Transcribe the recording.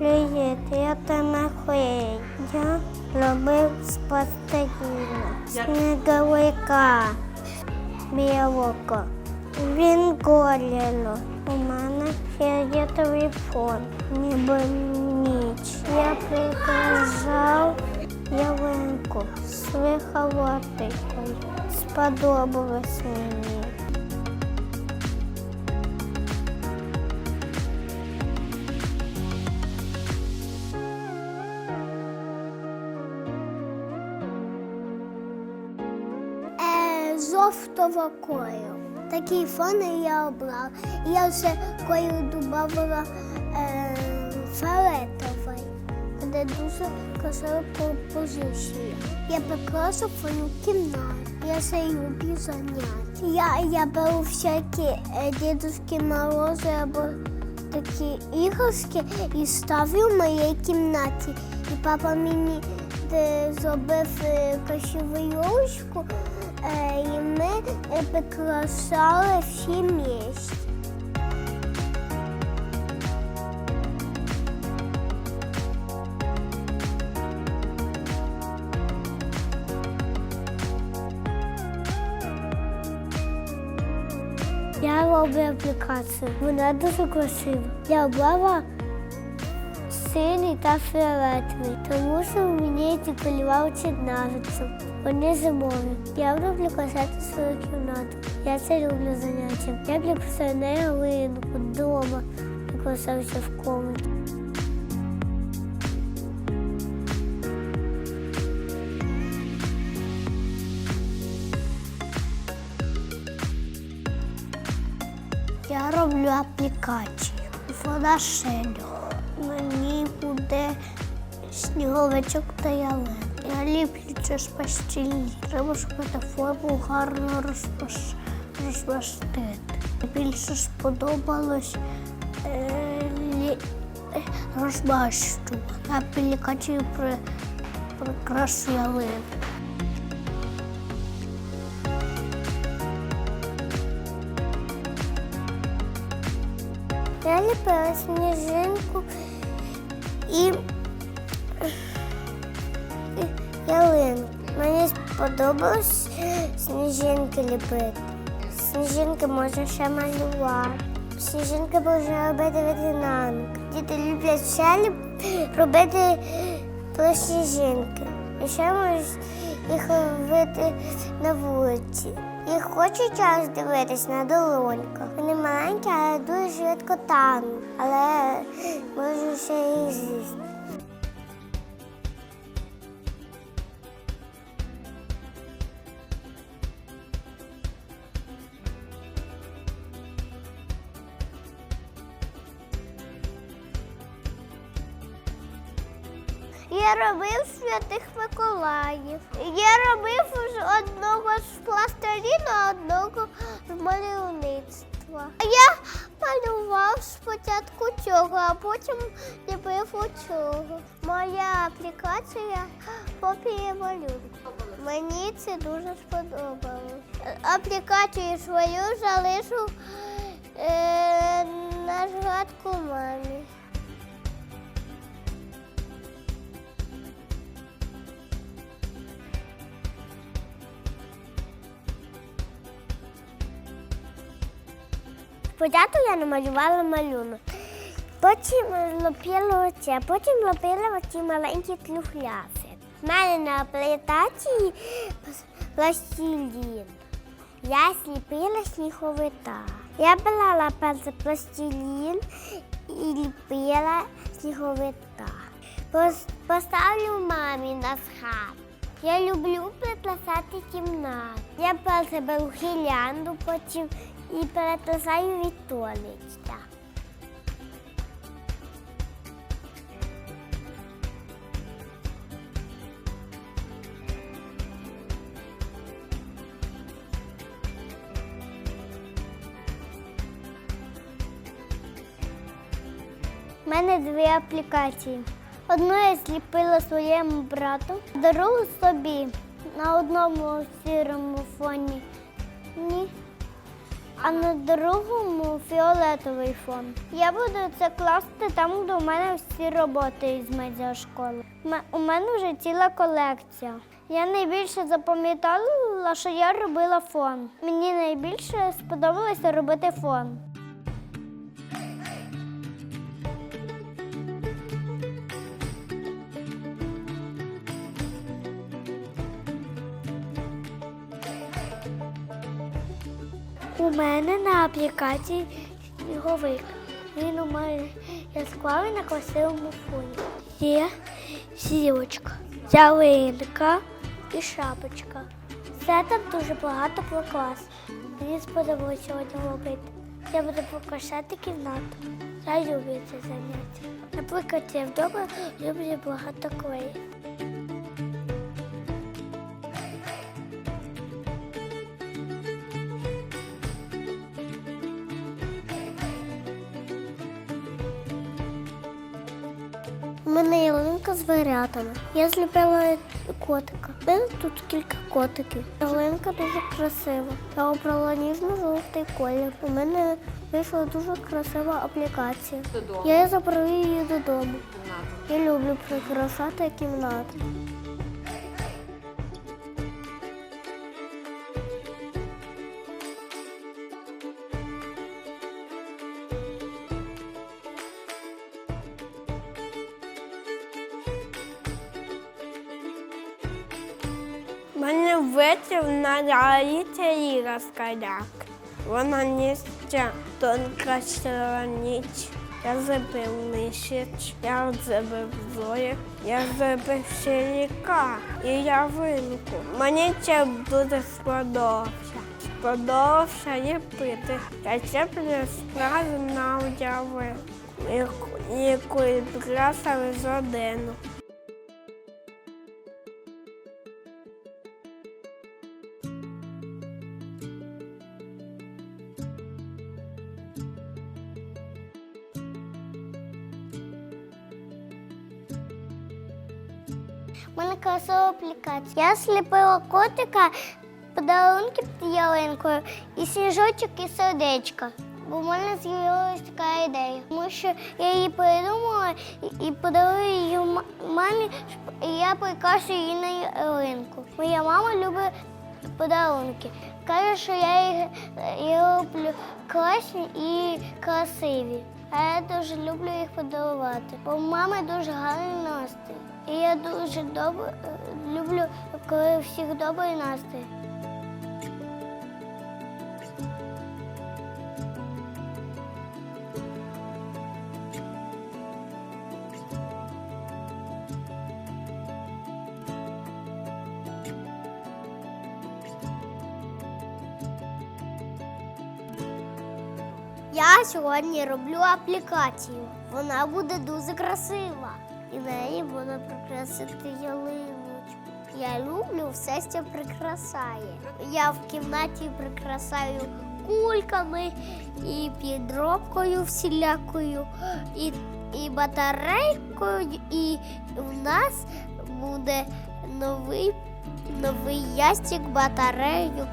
Привіт, я Тимофій. Я робив з пластиліну. Снеговика білого. Він горіло. У мене ще є телефон, ніби ніч. Я приказав ялинку з виховатикою. Сподобалось мені. Жовтого кольору. Такий фон я обрала. Я ще кольор додавала е, фіолетовий, де дуже красива композиція. Я прикрашу свою кімнату. Я ще люблю заняття. Я, я беру всякі е, дідуські морози або такі іграшки і ставлю в моїй кімнаті. І папа мені зробив е, красиву е, і ми е, прикрашали всі місць. Я роблю аплікацію. Вона дуже красива. Я обрала синій та фіолетовий, тому що мені ці кольори нравиться. Вони зимові. Я люблю красити свою кімнату. Я це люблю заняття. Я люблю на ялинку вдома і красався в комнаті. Я роблю аплікацію. Вона шелю. Мені буде сніговичок та ялин. Я ліплю це з пастилі. Треба шукати форму гарно розмастити. Більше сподобалось е, е, розмащувати. При... прикрашу ялин. Я ліпила сніжинку і, ялинку. Мені сподобалось сніжинки ліпити. Сніжинки можна ще малювати. Сніжинки можна робити ветеринанки. Діти люблять ще робити сніжинки. І ще можуть їх робити на вулиці. Їх хоче час дивитись на долоньках. Вони маленькі, але дуже швидко тануть. Але можу ще їх з'їсти. Я робив святих Миколаїв. Я робив одного з пластиліну, одного з малювництва. Я малював спочатку цього, а потім ліпив оцього. Моя аплікація копія малюнку. Мені це дуже сподобалось. Аплікацію свою залишу е, на згадку мамі. Спочатку я намалювала малюнок. Потім лопила оце, потім лопила оці маленькі тлюхляси. У мене на плитації пластилін. Я сліпила сніговика. Я брала перше пластилін і ліпила сніговика. Поставлю мамі на схат. Я люблю прикрашати кімнату. Я перше беру гілянду, потім і перетрасаю від туалетя. У мене дві аплікації. Одну я зліпила своєму брату, другу собі на одному сірому фоні. Ні. А на другому фіолетовий фон. Я буду це класти там, де у мене всі роботи із медіашколи. У мене вже ціла колекція. Я найбільше запам'ятала, що я робила фон. Мені найбільше сподобалося робити фон. У мене на аплікації сніговик. Він у мене яскравий на красивому фоні. Є сілочка, ялинка і шапочка. Все там дуже багато про клас. Мені сподобалося сьогодні робити. Я буду прикрашати кімнату. Я люблю це заняття. Наприклад, я вдома люблю багато клею. У мене ялинка з варятами. Я зліпила котика. У мене тут кілька котиків. Ялинка дуже красива. Я обрала ніжно-жовтий колір. У мене вийшла дуже красива аплікація. Я забрала її додому. Я люблю прикрашати кімнату. Витів на літі Іра Скаляк. Вона нижче тонка страніч. Я зробив мишіч, я зробив зоїк, я зробив щеліка і ялинку. Мені це дуже сподобався. Сподобався ліпити. Я чеплю справи на ялинку, яку- прикрасили з одину. Мене красива аплікація. Я сліпила котика, подарунки під ялинкою і сніжочок і сердечко. Бо в мене з'явилася така ідея. Тому що я її придумала і- подарую її мамі, щоб- я прикрашу її на ялинку. Моя мама любить подарунки. Каже, що я їх я роблю класні і красиві. А я дуже люблю їх подарувати. Бо в мами дуже гарний настрій. Я дуже добре е, люблю, коли всіх добрий настрій. Я сьогодні роблю аплікацію. Вона буде дуже красива. І неї можна прикрасити ялиночку. Я люблю все, що прикрасає. Я в кімнаті прикрасаю кульками і підробкою всілякою, і, і батарейкою, і в нас буде новий, новий ящик батарейок